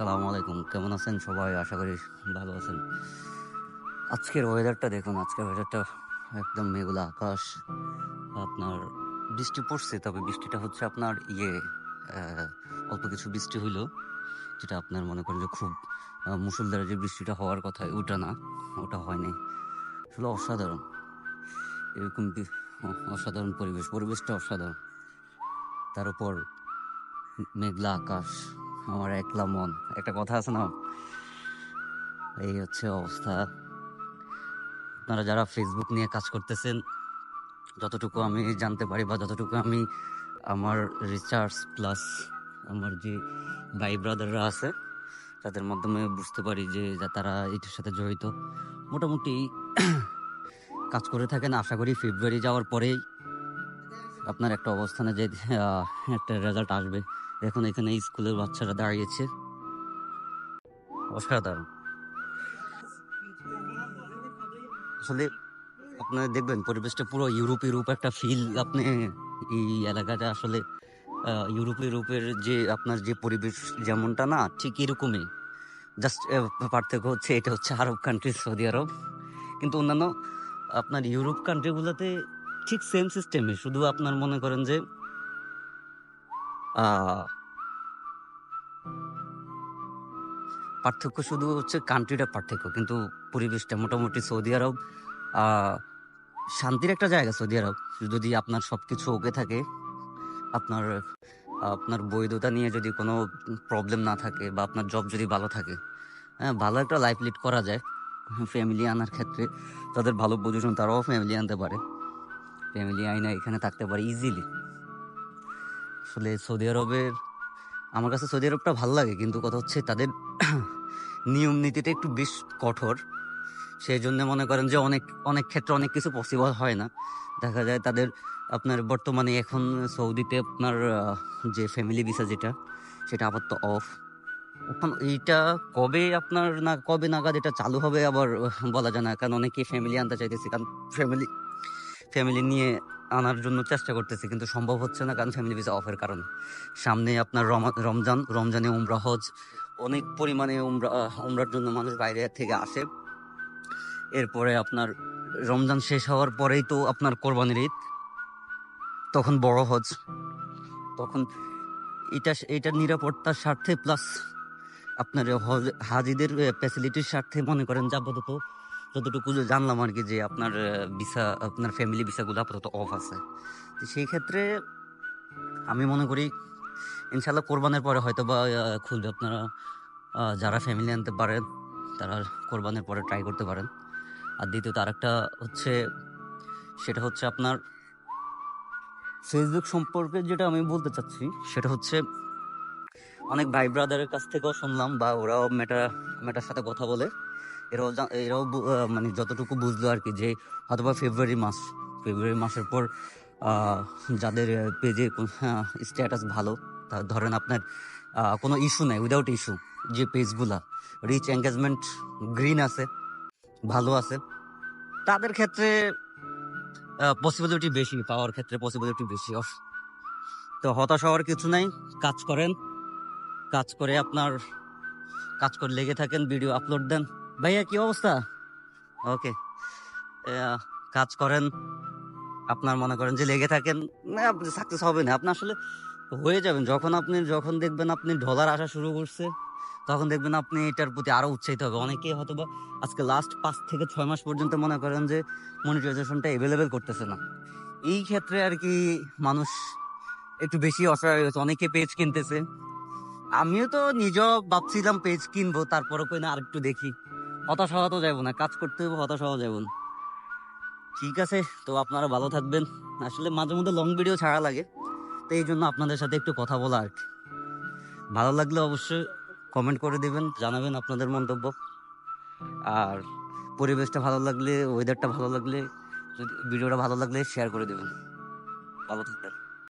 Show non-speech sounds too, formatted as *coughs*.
সালামু আলাইকুম। কেমন আছেন সবাই? আশা করি ভালো আছেন। আজকের ওয়েদারটা দেখুন। আজকের ওয়েদারটা একদম মেঘলা আকাশ। আপনার বৃষ্টি পড়ছে তবে বৃষ্টিটা হচ্ছে আপনার ইয়ে অল্প কিছু বৃষ্টি হইল যেটা আপনার মনে করেন যে খুব আহ, যে বৃষ্টিটা হওয়ার কথা ওটা না ওটা হয়নি। আসলে অসাধারণ। এরকম অসাধারণ পরিবেশ পরিবেশটা অসাধারণ। তার উপর মেঘলা আকাশ। আমার একলা মন। একটা কথা আছে না? এই হচ্ছে অবস্থা। আপনারা যারা ফেসবুক নিয়ে কাজ করতেছেন, যতটুকু আমি জানতে পারি বা যতটুকু আমি আমার রিচার্জ প্লাস আমার যে ভাই ব্রাদাররা আছে, তাদের মাধ্যমে বুঝতে পারি যে তারা এটার সাথে জড়িত। মোটামুটি *coughs* কাজ করে থাকেন। আশা করি ফেব্রুয়ারি যাওয়ার পরেই আপনার একটা অবস্থানে যে একটা রেজাল্ট আসবে। দেখুন এখানে স্কুলের বাচ্চারা দাঁড়িয়েছে। অসাধারণ। আসলে আপনারা দেখবেন, পরিবেশটা পুরো ইউরোপ ইউরোপ একটা ফিল আপনি এই এলাকাটা আসলে ইউরোপ ইউরোপের যে আপনার যে পরিবেশ যেমনটা না, ঠিক এরকমই। জাস্ট পার্থক্য হচ্ছে এটা হচ্ছে আরব কান্ট্রি সৌদি আরব। কিন্তু অন্যান্য আপনার ইউরোপ কান্ট্রিগুলোতে ঠিক সেম সিস্টেমে শুধু আপনার মনে করেন যে পার্থক্য শুধু হচ্ছে কান্ট্রিটা পার্থক্য, কিন্তু পরিবেশটা মোটামুটি সৌদি আরব শান্তির একটা জায়গা সৌদি আরব। যদি আপনার সব কিছু ওকে থাকে, আপনার আপনার বৈধতা নিয়ে যদি কোনো প্রবলেম না থাকে বা আপনার জব যদি ভালো থাকে হ্যাঁ ভালো একটা লাইফ লিড করা যায় ফ্যামিলি আনার ক্ষেত্রে, তাদের ভালো পজিশন তারাও ফ্যামিলি আনতে পারে। ফ্যামিলি আইনা এখানে থাকতে পারে ইজিলি আসলে সৌদি আরবের আমার কাছে সৌদি আরবটা ভালো লাগে, কিন্তু কথা হচ্ছে তাদের *clears throat* নিয়ম নীতিটা একটু বেশ কঠোর। সেই জন্য মনে করেন যে অনেক অনেক ক্ষেত্রে অনেক কিছু পসিবল হয় না। দেখা যায় তাদের আপনার বর্তমানে এখন সৌদিতে আপনার যে ফ্যামিলি ভিসা যেটা, সেটা আপাতত অফ এখন এইটা কবে আপনার না, কবে নাগাদ এটা চালু হবে আবার বলা যায় না, কারণ অনেকে ফ্যামিলি আনতে চাইতেছে। কারণ ফ্যামিলি ফ্যামিলি নিয়ে আনার জন্য চেষ্টা করতেছি, কিন্তু সম্ভব হচ্ছে না কারণ ফ্যামিলি ভিসা অফের কারণে। সামনে আপনার রমা- রমজান, রমজানে উমরা, হজ, অনেক পরিমাণে উমরা, উমরার জন্য মানুষ বাইরে থেকে আসে। এরপরে আপনার রমজান শেষ হওয়ার পরেই তো আপনার কোরবানির ঈদ, তখন বড় হজ। তখন এটা এটার নিরাপত্তার স্বার্থে প্লাস আপনার হজ, হাজিদের ফ্যাসিলিটির স্বার্থে মনে করেন যে আপাতত যতটুকু জানলাম আর কি যে আপনার ভিসা, আপনার ফ্যামিলি ভিসাগুলো আপাতত অফ আছে। তো সেই ক্ষেত্রে আমি মনে করি ইনশাল্লাহ কোরবানের পরে হয়তো বা খুলবে আপনারা যারা ফ্যামিলি আনতে পারেন, তারা কোরবানের পরে ট্রাই করতে পারেন। আর দ্বিতীয়ত আরেকটা হচ্ছে, সেটা হচ্ছে আপনার ফেসবুক সম্পর্কে যেটা আমি বলতে চাচ্ছি, সেটা হচ্ছে অনেক ভাই ব্রাদারের কাছ থেকেও শুনলাম বা ওরাও মেটা মেটার সাথে কথা বলে। এরাও এরাও মানে যতটুকু বুঝলো আর কি যে হয়তোবা ফেব্রুয়ারি মাস ফেব্রুয়ারি মাসের পর যাদের পেজে স্ট্যাটাস ভালো ধরেন আপনার কোনো ইস্যু নাই উইদাউট ইস্যু যে পেজগুলা রিচ এঙ্গেজমেন্ট গ্রিন আছে, ভালো আছে, তাদের ক্ষেত্রে পসিবিলিটি বেশি, পাওয়ার ক্ষেত্রে পসিবিলিটি বেশি তো হতাশ হওয়ার কিছু নাই, কাজ করেন, কাজ করে আপনার, কাজ করে লেগে থাকেন ভিডিও আপলোড দেন ভাইয়া, কি অবস্থা? ওকে। কাজ করেন। আপনার মনে করেন যে লেগে থাকেন। না আপনি সাকসেস হবে না। আপনি আসলে হয়ে যাবেন। যখন আপনি, যখন দেখবেন আপনি ডলার আসা শুরু করছে, তখন দেখবেন আপনি এটার প্রতি আরও উৎসাহিত হবে। অনেকে হয়তো বা আজকে লাস্ট পাঁচ থেকে ছয় মাস পর্যন্ত মনে করেন যে মনিটাইজেশনটা এভেলেবেল করতেছে না। এই ক্ষেত্রে আর কি মানুষ একটু বেশি অসহায় হয়ে গেছে। অনেকে পেজ কিনতেছে। আমিও তো নিজেও ভাবছিলাম পেজ কিনবো তারপরে কই না, আরেকটু দেখি। হতাশ হওয়া তো যাব না, কাজ করতে হবে হতাশ হওয়া যাব না। ঠিক আছে, তো আপনারা ভালো থাকবেন। আসলে মাঝে মধ্যে লং ভিডিও ছাড়া লাগে, তো এই জন্য আপনাদের সাথে একটু কথা বলা আর কি। ভালো লাগলে অবশ্যই কমেন্ট করে দিবেন, জানাবেন আপনাদের মন্তব্য। আর পরিবেশটা ভালো লাগলে ওয়েদারটা ভালো লাগলে, যদি ভিডিওটা ভালো লাগলে শেয়ার করে দেবেন। ভালো থাকবেন।